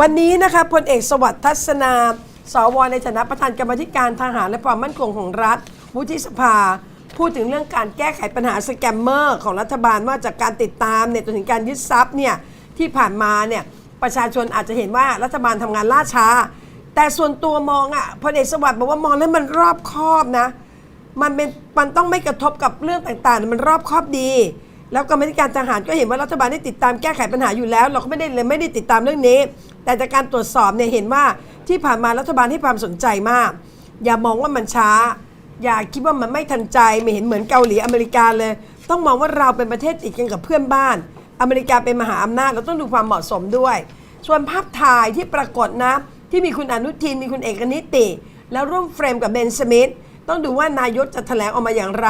วันนี้นะคะพลเอกสวัสดิ์ทัศนา สวในฐานะประธานกรรมธิการทหารและความมั่นคงของรัฐ วุฒิสภา พูดถึงเรื่องการแก้ไขปัญหาสแกมเมอร์ของรัฐบาลว่าจากการติดตามเนี่ยจนถึงการยึดทรัพย์เนี่ยที่ผ่านมาเนี่ยประชาชนอาจจะเห็นว่ารัฐบาลทำงานล่าช้า แต่ส่วนตัวมองอะพลเอกสวัสดิ์บอกว่ามองแล้วมันรอบคอบนะ มันเป็นมันต้องไม่กระทบกับเรื่องต่างๆ มันรอบคอบดี แล้วกรรมธิการทหารก็เห็นว่ารัฐบาลได้ติดตามแก้ไขปัญหาอยู่แล้ว เราก็ไม่ได้เลยไม่ได้ติดตามเรื่องนี้ แต่จากการตรวจสอบเนี่ยเห็นว่าที่ผ่านมารัฐบาลให้ความสนใจมาก อย่ามองว่ามันช้า อย่าคิดว่ามันไม่ทันใจไม่เห็นเหมือนเกาหลีอเมริกาเลย ต้องมองว่าเราเป็นประเทศติดกันกับเพื่อนบ้าน อเมริกาเป็นมหาอำนาจเราต้องดูความเหมาะสมด้วย ส่วนภาพถ่ายที่ปรากฏนะ ที่มีคุณอนุทินมีคุณเอกนิติ แล้วร่วมเฟรมกับเบนสมิธต้องดูว่านายกจะแถลงออกมาอย่างไร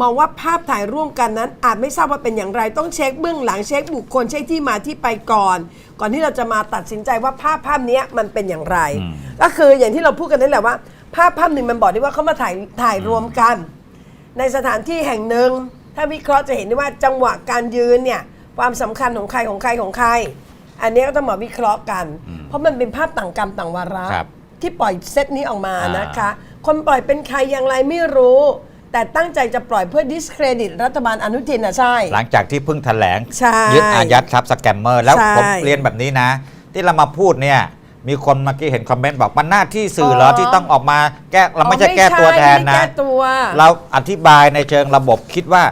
มองว่าภาพถ่ายร่วมกันนั้น อาจไม่ทราบว่าเป็นอย่างไรต้องเช็คเบื้องหลังเช็คบุคคลเช็คที่มาที่ไปก่อน ก่อนที่เราจะมาตัดสินใจว่าภาพภาพเนี้ยมันเป็นอย่างไร ก็คืออย่างที่เราพูดกันนั่นแหละว่า ภาพภาพหนึ่งมันบอกได้ว่าเขามาถ่ายถ่ายรวมกัน ในสถานที่แห่งหนึ่งถ้าวิเคราะห์จะเห็นได้ว่าจังหวะการยืนเนี่ยความสำคัญของใครของใครของใคร อันนี้ก็ต้องมาวิเคราะห์กัน เพราะมันเป็นภาพต่างกรรมต่างวาระครับที่ปล่อยเซตนี้ออกมาอ่านนะคะ คนปล่อยเป็นใครอย่างไรไม่รู้ แต่ตั้งใจจะปล่อยเพื่อ discredit รัฐบาลอนุทินนะใช่ หลังจากที่เพิ่งแถลงใช่ยึดอายัดทรัพย์สแกมเมอร์แล้วใช่ ผมเรียนแบบนี้นะ ที่เรามาพูดเนี่ย มีคนเมื่อกี้เห็นคอมเมนต์บอกมันหน้าที่สื่อเหรออ๋อที่ต้องออกมาแก้เราไม่ใช่อ๋อแก้ตัวแทนไม่นะ แก้ตัว เราอธิบายในเชิงระบบคิดว่า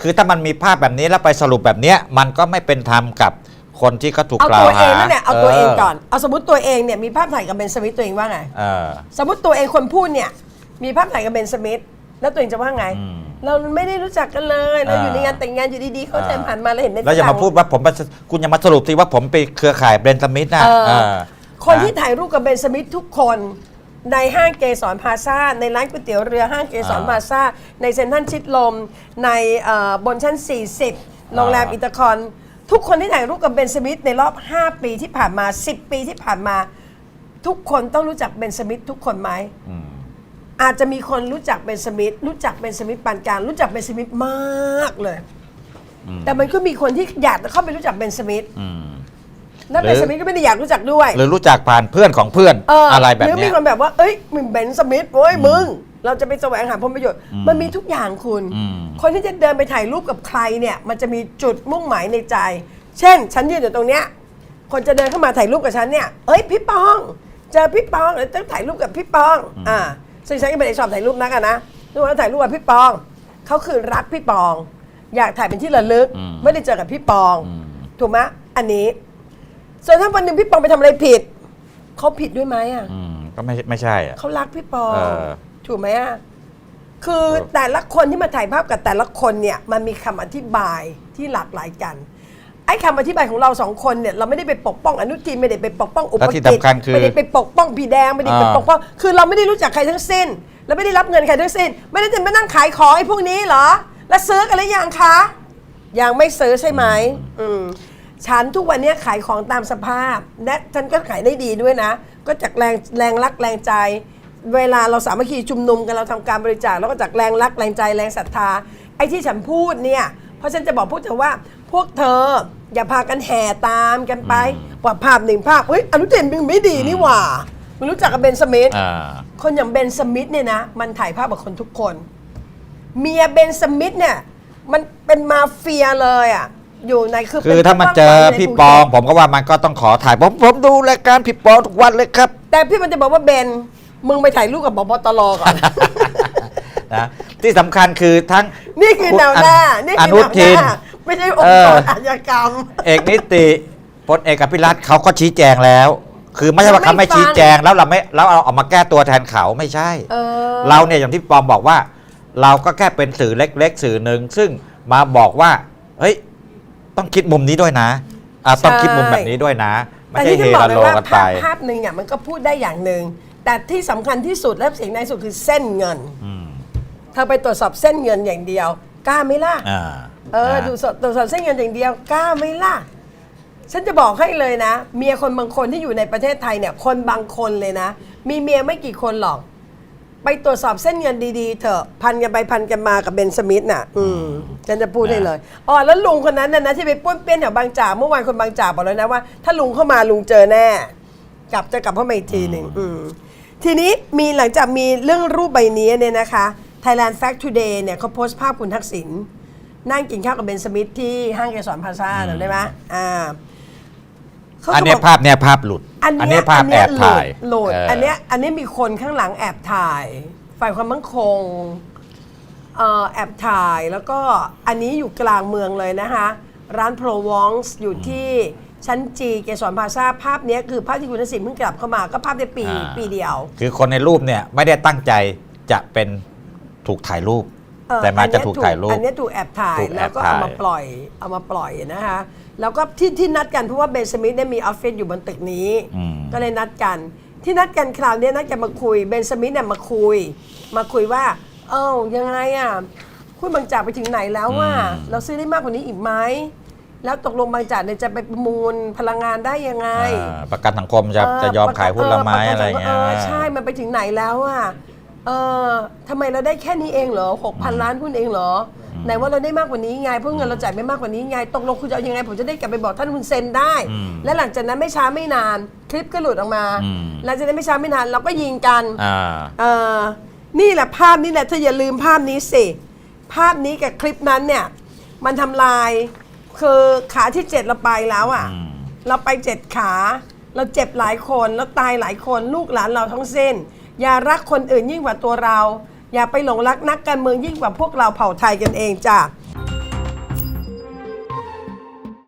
คือถ้ามันมีภาพแบบนี้แล้วไปสรุปแบบเนี้ยมันก็ไม่เป็นธรรมกับคนที่เขาถูกเอากล่าตัววเอหางนั่นแหละเอาตัวเองก่อนเอาสมมติตัวเองเนี่ยมีภาพถ่ายกับเบนสมิธตัวเองว่าไง เออ สมมติตัวเองคนพูดเนี่ยมีภาพถ่ายกับเบนสมิธ แล้วตัวเองจะว่าไง อืม เราไม่ได้รู้จักกันเลย เราอยู่ในงานแต่งงานอยู่ดีๆเขาเดินผ่านมาแล้วเห็นในแล้วอย่ามาพูดว่าผมไปคุณอย่ามาสรุปสิว่าผมไปเครือข่ายเบรนสมิธนะเออเออคนที่นะถ่ายรูปกับเบนสมิธทุกคนในห้างเกสรพลาซ่า ในร้านก๋วยเตี๋ยวเรือห้างเกสรอ่าพลาซ่า ในเซ็นทรัลชิดลม ในเอ่อบนชั้น 40 โรงแรมอ่าอิตาคอน ทุกคนที่ถ่ายรูปกับเบนสมิธในรอบ 5 ปีที่ผ่านมา 10 ปีที่ผ่านมา ทุกคนต้องรู้จักเบนสมิธทุกคนไหม อืม อาจจะมีคนรู้จักเบนสมิธรู้จักเบนสมิธปานกลางรู้จักเบนสมิธมากเลย อืมแต่มันก็มีคนที่อยากจะเข้าไปรู้จักเบนสมิธอืม แล้วหรืเบอนสมิธก็ไม่ได้อยากรู้จักด้วยหรือรู้จักผ่านเพื่อนของเพื่อนเออออะไรแบบหรือเนี้มีย คนแบบว่าเอ้ยมึงเบนสมิธเว้ยมึง เราจะไปแสวงหาผลประโยชน์มันมีทุกอย่างคุณ อืม คนที่จะเดินไปถ่ายรูปกับใครเนี่ย มันจะมีจุดมุ่งหมายในใจ เช่น ฉันยืนอยู่ตรงเนี้ย คนจะเดินเข้ามาถ่ายรูปกับฉันเนี่ย เอ้ยพี่ปอง เจอพี่ปองเดี๋ยวต้องถ่ายรูปกับพี่ปอง อ่า ซึ่งฉันก็ไม่ได้ชอบถ่ายรูปนักอะนะทุกคนถ่ายรูปกับพี่ปองเขาคือรักพี่ปอง อยากถ่ายเป็นที่ระลึก อืม ไม่ได้เจอกับพี่ปอง อืมถูกไหมอันนี้ ส่วนถ้าวันหนึ่งพี่ปองไปทำอะไรผิดเขาผิดด้วยไหมอะอืมก็ไม่ไม่ใช่อะเขารักพี่ปอเออ ถูกไหมอะคือแต่ละคนที่มาถ่ายภาพกับแต่ละคนเนี่ย มันมีคำอธิบายที่หลากหลายกัน ไอ้คำอธิบายของเราสองคนเนี่ยเราไม่ได้ไปปกป้องอนุทินไม่ได้ไปปกป้องอุปและที่กิจสำคัญคือไม่ได้ไปปกป้องพี่แดงไม่ได้ไปอ่า ปกป้องคือเราไม่ได้รู้จักใครทั้งสิ้น แล้วไม่ได้รับเงินใครทั้งสิ้น ไม่ได้จะมานั่งขายของไอ้พวกนี้เหรอ แล้วซื้อกันหรือยังคะยังไม่ซื้อใช่ไหมอืมฉันทุกวันเนี้ยขายของตามสภาพและฉันก็ขายได้ดีด้วยนะ ก็จากแรงแรงรักแรงใจ เวลาเราสามัคคีชุมนุมกันเราทำการบริจาคแล้วก็จากแรงรักแรงใจแรงศรัทธาไอ้ที่ฉันพูดเนี่ย เพราะฉันจะบอกพวกเธอว่า พวกเธอ อย่าพากันแห่ตามกันไปว่าภาพหนึ่งภาพเฮ้ยอนุทินมึงไม่ดีนี่หว่ามึงรู้จักกับเบนสมิธอ่า คนอย่างเบนสมิธเนี่ยนะมันถ่ายภาพกับคนทุกคน เมียเบนสมิธเนี่ย มันเป็นมาเฟียเลยอะอยู่ในคือคือถ้ามันเจอพี่ปอง ผมก็ว่ามันก็ต้องขอถ่ายผมผมดูรายการพี่ปองทุกวันเลยครับ แต่พี่มันจะบอกว่าเบนมึงไปถ่ายรูปกับบพตรก่อน นะที่สำคัญคือทั้งนี่คือแนวหน้านี่อคือนุแนวหทินน้า ไม่ใช่องค์กรเอออาชญากรรม เอกนิติพลเอกอภิรัตน์เขาก็ชี้แจงแล้ว คือไม่ใช่ว่าเขาไม่ไม่ฟังชี้แจงแล้วเราไม่แล้วเราเออกมาแก้ตัวแทนเขาไม่ใช่ เออ เราเนี่ยอย่างที่ปอมบอกว่า เราก็แค่เป็นสื่อเล็กๆ สื่อหนึ่งซึ่งมาบอกว่า เฮ้ย ต้องคิดมุมนี้ด้วยนะอะต้องคิดมุมแบบนี้ด้วยนะ ไม่แต่ใช่ที่เฮจะบอกลาเลยโลว่ากันไป ภาพภาพหนึ่งเนี่ยมันก็พูดได้อย่างหนึ่ง แต่ที่สำคัญที่สุดและเสียงในสุดคือเส้นเงิน อืมเธอไปตรวจสอบเส้นเงินอย่างเดียว กล้าไหมล่ะ อ่า เออนะดูสดตรวจสอบเส้นเงินอย่างเดียวกล้าไหมล่ะ ฉันจะบอกให้เลยนะ เมียคนบางคนที่อยู่ในประเทศไทยเนี่ย คนบางคนเลยนะ มีเมียไม่กี่คนหรอก ไปตรวจสอบเส้นเงินดีๆเถอะพันกันไปพันกันมากับเบนสมิธน่ะ อืมฉันจะพูดให้เลยอ๋อแล้วลุงคนนั้นน่ะนะที่ไปป้วนเปี้ยนแถวบางจากเมื่อวานคนบางจากบอกเลยนะว่า ถ้าลุงเข้ามาลุงเจอแน่ กลับจะกลับเข้ามาอีกทีหนึ่งอืมทีนี้มีหลังจากมีเรื่องรูปใบนี้เนี่ยนะคะ Thailand Fact Today เนี่ยเขาโพสต์ภาพคุณทักษิณ นั่งกินข้าวกับเบนสมิธที่ห้างเกสรพลาซ่าจำได้ไหมอ่าเขาก็อันเนี้ยบก ภาพเนี้ยภาพหลุดอันเนี้ยภาพแอบถ่ายโหลด เอันเนี้ยอันเนี้ยมีคนข้างหลังแอบถ่าย ฝ่ายความมั่นคงเอ่อแอบถ่ายแล้วก็อันนี้อยู่กลางเมืองเลยนะคะ ร้านโปรวองส์อยู่ที่ชั้นจีเกสรพลาซ่าภาพเนี้ยคือภาพที่คุณทักษิณเพิ่งกลับเข้ามาก็ภาพในปีอ่า ปีเดียว คือคนในรูปเนี่ยไม่ได้ตั้งใจจะเป็นถูกถ่ายรูปเอ่อ แต่มาอันจะเนี้ยถูกถ่ายรูป อันเนี้ยถูกแอบถ่ายถูกแอบแล้วก็เอามาถ่าย ปล่อยเอามาปล่อยนะคะ แล้วก็ที่ที่นัดกันเพราะว่าเบนสมิธเนี่ยมีออฟฟิศอยู่บนตึกนี้ อืม ก็เลยนัดกัน ที่นัดกันคราวเนี้ยนัดกันมาคุยเบนสมิธเนี่ยมาคุย มาคุยว่า เอ้ายังไงอะคุณบางจากไปถึงไหนแล้วว่าเราซื้อได้มากกว่านี้อีกไหมแล้วตกลงบางจากเนี่ยจะไปประมูลพลังงานได้ยังไง อ่าประกันสังคมจะเจะยอมขายหุ้นละไม้ปกอะไรอย่างเงี้ยเออใช่ มันไปถึงไหนแล้วอะ เออทำไมเราได้แค่นี้เองเหรอหกพันล้านหุ้นเองเหรออไหนว่าเราได้มากกว่านี้ไงเพราะเงินเราจ่ายไม่มากกว่านี้ไงตกลงคุณจะเอายังไง ผมจะได้กลับไปบอกท่านคุณเซ็นได้ อืมและหลังจากนั้นไม่ช้าไม่นาน คลิปก็หลุดออกมาอืม หลังจากนั้นไม่ช้าไม่นานเราก็ยิงกัน อ่า เออนี่แหละภาพนี้แหละเธออย่าลืมภาพนี้สิ ภาพนี้กับคลิปนั้นเนี่ย มันทำลาย คือขาที่เจ็ดเราไปแล้วอะ่ะ อืม เราไปเจ็ดขา เราเจ็บหลายคน แล้วตายหลายคน ลูกหลานเราทั้งสิ้น อย่ารักคนอื่นยิ่งกว่าตัวเรา อย่าไปหลงรักนักการเมืองยิ่งกว่าพวกเราเผ่าไทยกันเองจ้ะ